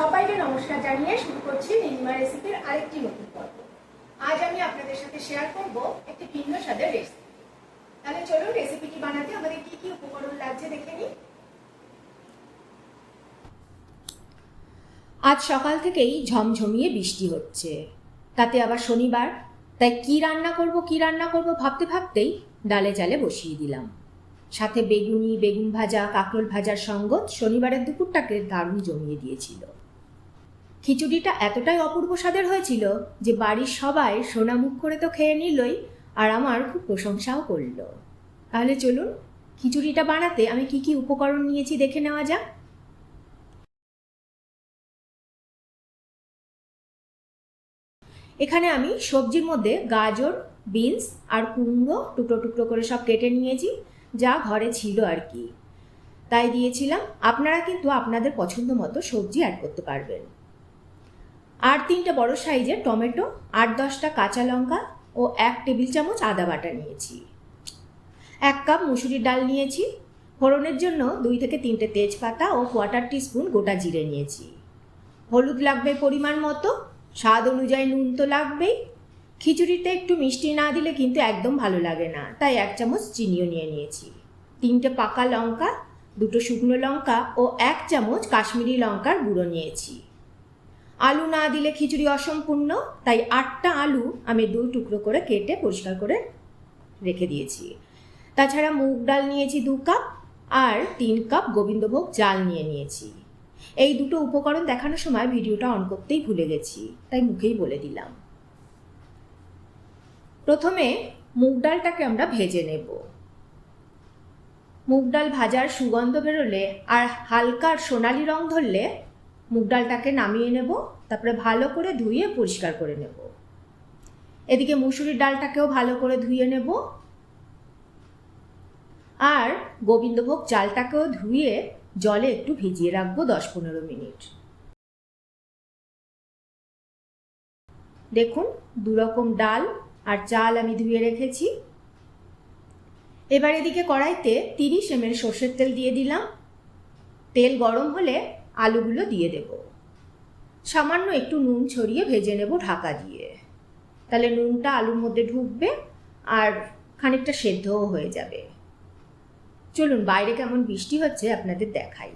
সবাইকে নমস্কার জানিয়ে শুরু করছি নীলিমা রেসিপির আরেকটি নতুন পর্ব। আজ আমি আপনাদের সাথে শেয়ার করব একটি ভিন্ন স্বাদের রেসিপি তাহলে চলুন রেসিপিটি বানাতে আমাদের কি কি উপকরণ লাগছে দেখে নিই। আজ সকাল থেকেই ঝমঝমিয়ে বৃষ্টি হচ্ছে। তাতে আবার শনিবার, তাই কি রান্না করব, কি রান্না করব ভাবতে ভাবতেই ডালে জালে বসিয়ে দিলাম। সাথে বেগুনি, বেগুন ভাজা, কাঁকরোল ভাজার সঙ্গত শনিবারের দুপুরটাকে দারুণ জমিয়ে দিয়েছিল। খিচুড়িটা এতটাই অপূর্ব স্বাদের হয়েছিল যে বাড়ির সবাই সোনা মুখ করে তো খেয়ে নিলই, আর আমার খুব প্রশংসাও করল। তাহলে চলুন, খিচুড়িটা বানাতে আমি কি কি উপকরণ নিয়েছি দেখে নেওয়া যাক। এখানে আমি সবজির মধ্যে গাজর, বিনস আর কুমড়ো টুকরো টুকরো করে সব কেটে নিয়েছি, যা ঘরে ছিল আর কি। তাই দিয়েছিলাম। আপনারা কিন্তু আপনাদের পছন্দ মতো সবজি অ্যাড করতে পারবেন। আর তিনটে বড় সাইজের টমেটো, আট দশটা কাঁচা লঙ্কা ও এক টেবিল চামচ আদা বাটা নিয়েছি। এক কাপ মুসুরির ডাল নিয়েছি। ফোড়নের জন্য দুই থেকে তিনটে তেজপাতা ও কোয়াটার টিস্পুন গোটা জিরে নিয়েছি। হলুদ লাগবে পরিমাণ মতো, স্বাদ অনুযায়ী নুন তো লাগবেই। খিচুড়িতে একটু মিষ্টি না দিলে কিন্তু একদম ভালো লাগে না, তাই এক চামচ চিনিও নিয়ে নিয়েছি। তিনটে পাকা লঙ্কা, দুটো শুকনো লঙ্কা ও এক চামচ কাশ্মীরি লঙ্কার গুঁড়ো নিয়েছি। আলু না দিলে খিচুড়ি অসম্পূর্ণ, তাই আটটা আলু আমি দুই টুকরো করে কেটে পরিষ্কার করে রেখে দিয়েছি। তাছাড়া মুগ ডাল নিয়েছি দু কাপ আর তিন কাপ গোবিন্দভোগ চাল নিয়ে নিয়েছি। এই দুটো উপকরণ দেখানোর সময় ভিডিওটা অন করতেই ভুলে গেছি, তাই মুখেই বলে দিলাম। প্রথমে মুগ ডালটাকে আমরা ভেজে নেব। মুগ ডাল ভাজার সুগন্ধ বেরোলে আর হালকা সোনালি রং ধরলে মুগ ডালটাকে নামিয়ে নেব, তারপরে ভালো করে ধুয়ে পরিষ্কার করে নেব। এদিকে মুসুরির ডালটাকেও ভালো করে ধুয়ে নেব। আর গোবিন্দভোগ চালটাকেও ধুয়ে জলে একটু ভিজিয়ে রাখব দশ পনেরো মিনিট। দেখুন, দুরকম ডাল আর চাল আমি ধুয়ে রেখেছি। এবার এদিকে কড়াইতে তিরিশ এম সর্ষের তেল দিয়ে দিলাম। তেল গরম হলে আলুগুলো দিয়ে দেব। সামান্য একটু নুন ছড়িয়ে ভেজে নেব ঢাকা দিয়ে। তাহলে নুনটা আলুর মধ্যে ঢুকবে আর খানিকটা সেদ্ধও হয়ে যাবে। চলুন, বাইরে কেমন বৃষ্টি হচ্ছে আপনাদের দেখাই।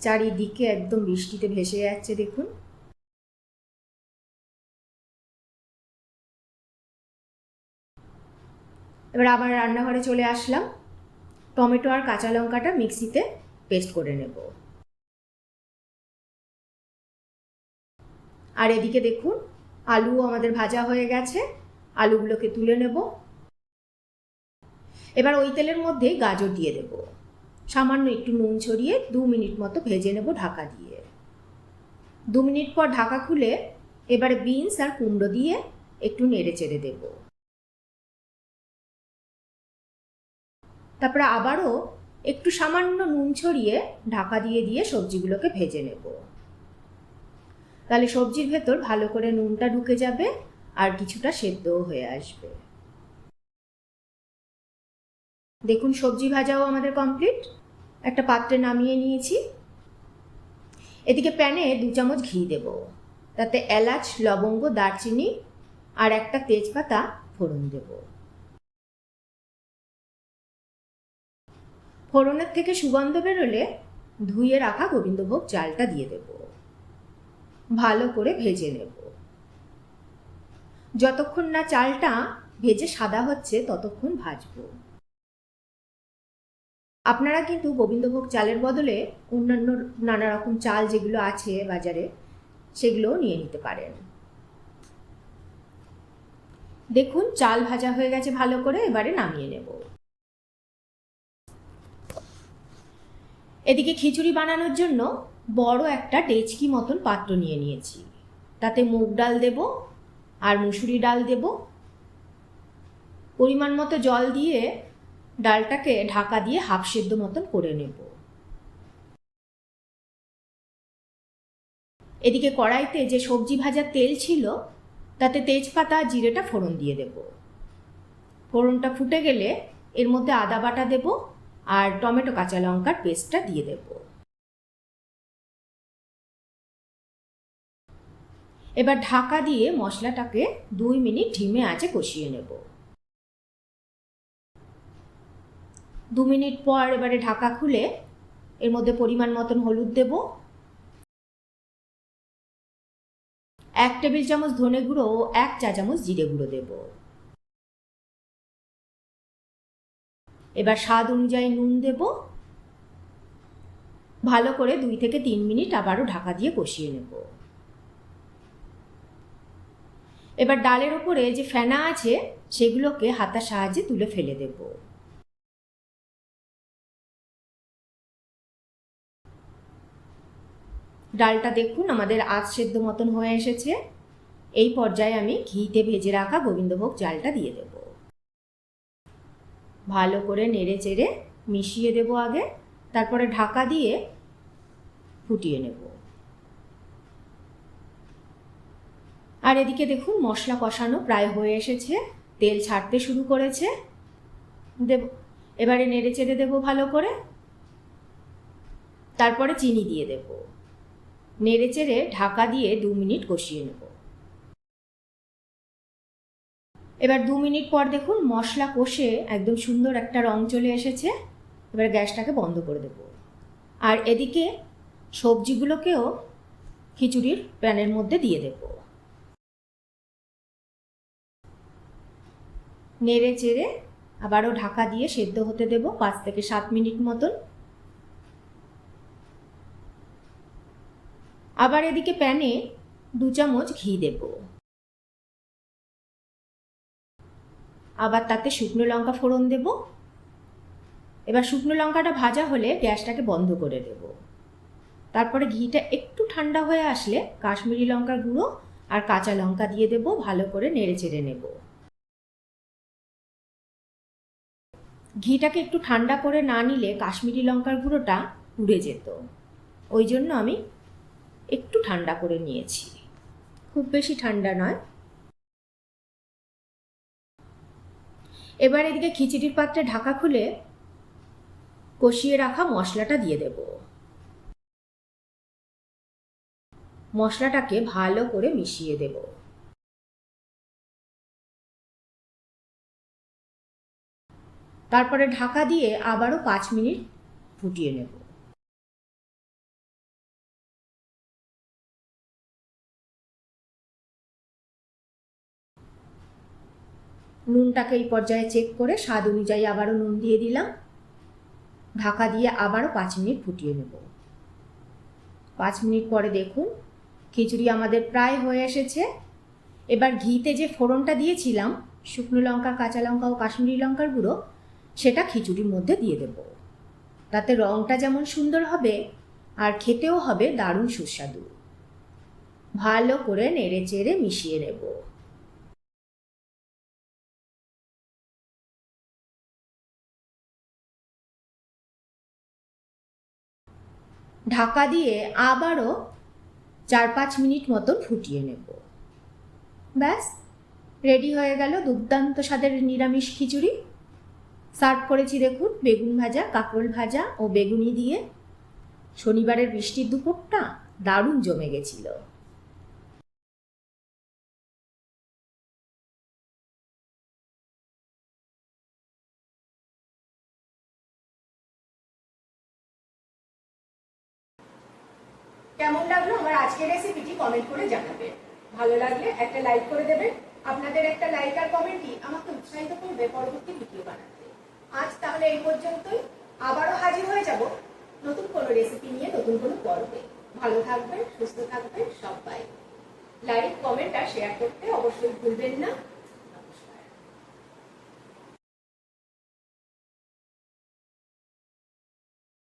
চারিদিকে একদম বৃষ্টিতে ভেসে যাচ্ছে, দেখুন। এবার আবার রান্নাঘরে চলে আসলাম। টমেটো আর কাঁচা লঙ্কাটা মিক্সিতে পেস্ট করে নেব। আর এদিকে দেখুন, আলু আমাদের ভাজা হয়ে গেছে। আলুগুলোকে তুলে নেব। এবার ওই তেলের মধ্যে গাজর দিয়ে দেব। সামান্য একটু নুন ছড়িয়ে দু মিনিট মতো ভেজে নেব ঢাকা দিয়ে। দু মিনিট পর ঢাকা খুলে এবারে বিনস আর কুমড়ো দিয়ে একটু নেড়ে চেড়ে দেব। তারপরে আবারও একটু সামান্য নুন ছড়িয়ে ঢাকা দিয়ে দিয়ে সবজিগুলোকে ভেজে নেব। তাহলে সবজির ভেতর ভালো করে নুনটা ঢুকে যাবে আর কিছুটা সেদ্ধও হয়ে আসবে। দেখুন, সবজি ভাজাও আমাদের কমপ্লিট। একটা পাত্রে নামিয়ে নিয়েছি। এদিকে প্যানে দু চামচ ঘি দেব। তাতে এলাচ, লবঙ্গ, দারচিনি আর একটা তেজপাতা ফোড়ন দেব। ফোড়নের থেকে সুগন্ধ বেরোলে ধুয়ে রাখা গোবিন্দভোগ চালটা দিয়ে দেব। ভালো করে ভেজে নেব। যতক্ষণ না চালটা ভেজে সাদা হচ্ছে, ততক্ষণ ভাজবো। আপনারা কিন্তু গোবিন্দভোগ চালের বদলে অন্যান্য নানা রকম চাল যেগুলো আছে বাজারে, সেগুলোও নিয়ে নিতে পারেন। দেখুন, চাল ভাজা হয়ে গেছে ভালো করে, এবারে নামিয়ে নেব। এদিকে খিচুড়ি বানানোর জন্য বড় একটা ডেচকি মতন পাত্র নিয়ে নিয়েছি। তাতে মুগ ডাল দেব আর মুসুরি ডাল দেব। পরিমাণ মতো জল দিয়ে ডালটাকে ঢাকা দিয়ে হাফ সেদ্ধ মতন করে নেব। এদিকে কড়াইতে যে সবজি ভাজার তেল ছিল, তাতে তেজপাতা, জিরেটা ফোড়ন দিয়ে দেব। ফোড়নটা ফুটে গেলে এর মধ্যে আদা বাটা দেব আর টমেটো কাঁচা লঙ্কার পেস্টটা দিয়ে দেব। এবার ঢাকা দিয়ে মশলাটাকে দুই মিনিট ঢিমে আঁচে কষিয়ে নেব। দু মিনিট পর এবারে ঢাকা খুলে এর মধ্যে পরিমাণ মতন হলুদ দেব। এক টেবিল চামচ ধনে গুঁড়ো ও এক চা চামচ জিরে গুঁড়ো দেবো। এবার স্বাদ অনুযায়ী নুন দেব। ভালো করে দুই থেকে তিন মিনিট আবারও ঢাকা দিয়ে কষিয়ে নেব। এবার ডালের ওপরে যে ফেনা আছে, সেগুলোকে হাতার সাহায্যে তুলে ফেলে দেব। ডালটা দেখুন, আমাদের আজ সেদ্ধ মতন হয়ে এসেছে। এই পর্যায়ে আমি ঘিতে ভেজে রাখা গোবিন্দভোগ চালটা দিয়ে দেব। ভালো করে নেড়ে চেড়ে মিশিয়ে দেব আগে, তারপরে ঢাকা দিয়ে ফুটিয়ে নেব। আর এদিকে দেখুন মশলা কষানো প্রায় হয়ে এসেছে, তেল ছাড়তে শুরু করেছে। দেব, এবারে নেড়ে চেড়ে দেবো ভালো করে। তারপরে চিনি দিয়ে দেব। নেড়ে চেড়ে ঢাকা দিয়ে দু মিনিট কষিয়ে নেব। এবার দু মিনিট পর দেখুন মশলা কষে একদম সুন্দর একটা রং চলে এসেছে। এবার গ্যাসটাকে বন্ধ করে দেব। আর এদিকে সবজিগুলোকেও খিচুড়ির প্যানের মধ্যে দিয়ে দেব। নেড়ে চেড়ে আবারও ঢাকা দিয়ে সেদ্ধ হতে দেব পাঁচ থেকে সাত মিনিট মতন। আবার এদিকে প্যানে দু চামচ ঘি দেব। আবার তাতে শুকনো লঙ্কা ফোড়ন দেব। এবার শুকনো লঙ্কাটা ভাজা হলে গ্যাসটাকে বন্ধ করে দেব। তারপরে ঘিটা একটু ঠান্ডা হয়ে আসলে কাশ্মীরি লঙ্কার গুঁড়ো আর কাঁচা লঙ্কা দিয়ে দেব, ভালো করে নেড়ে চেড়ে নেব। ঘিটাকে একটু ঠান্ডা করে না নিলে কাশ্মীরি লঙ্কার গুঁড়োটা উড়ে যেত। ওই জন্য আমি একটু ঠান্ডা করে নিয়েছি। খুব বেশি ঠান্ডা নয়। এবার এদিকে খিচুড়ির পাত্রে ঢাকা খুলে কষিয়ে রাখা মশলাটা দিয়ে দেব। মশলাটাকে ভালো করে মিশিয়ে দেব। তারপরে ঢাকা দিয়ে আবারও পাঁচ মিনিট ফুটিয়ে নেব। নুনটাকে এই পর্যায়ে চেক করে স্বাদ অনুযায়ী আবারও নুন দিয়ে দিলাম। ঢাকা দিয়ে আবারও পাঁচ মিনিট ফুটিয়ে নেব। পাঁচ মিনিট পরে দেখুন, খিচুড়ি আমাদের প্রায় হয়ে এসেছে। এবার ঘিতে যে ফোড়নটা দিয়েছিলাম, শুকনো লঙ্কা, কাঁচা লঙ্কা ও কাশ্মীরি লঙ্কার গুঁড়ো, সেটা খিচুড়ির মধ্যে দিয়ে দেব। তাতে রঙটা যেমন সুন্দর হবে, আর খেতেও হবে দারুণ সুস্বাদু। ভালো করে নেড়ে চেড়ে মিশিয়ে নেব। ঢাকা দিয়ে আবারও চার পাঁচ মিনিট মতন ফুটিয়ে নেব। ব্যাস, রেডি হয়ে গেল দুর্দান্ত স্বাদের নিরামিষ খিচুড়ি। সার্ভ করেছি দেখুন, বেগুন ভাজা, কাঁকরোল ভাজা ও বেগুনি দিয়ে। শনিবারের বৃষ্টির দুপুরটা দারুণ জমে গেছিল। কেমন লাগল আমার আজকের রেসিপিটি কমেন্ট করে জানাবেন ভালো লাগলে একটা লাইক করে দেবেন আপনাদের একটা লাইক আর কমেন্টই আমাকে উৎসাহিত করবে পরবর্তী ভিডিও বানাতে। আজ তাহলে এই পর্যন্তই। আবারও হাজির হয়ে যাব নতুন কোনো রেসিপি নিয়ে নতুন কোনো পর্বে। ভালো থাকবেন, সুস্থ থাকবেন সবাই। লাইক কমেন্ট আর শেয়ার করতে অবশ্যই ভুলবেন না।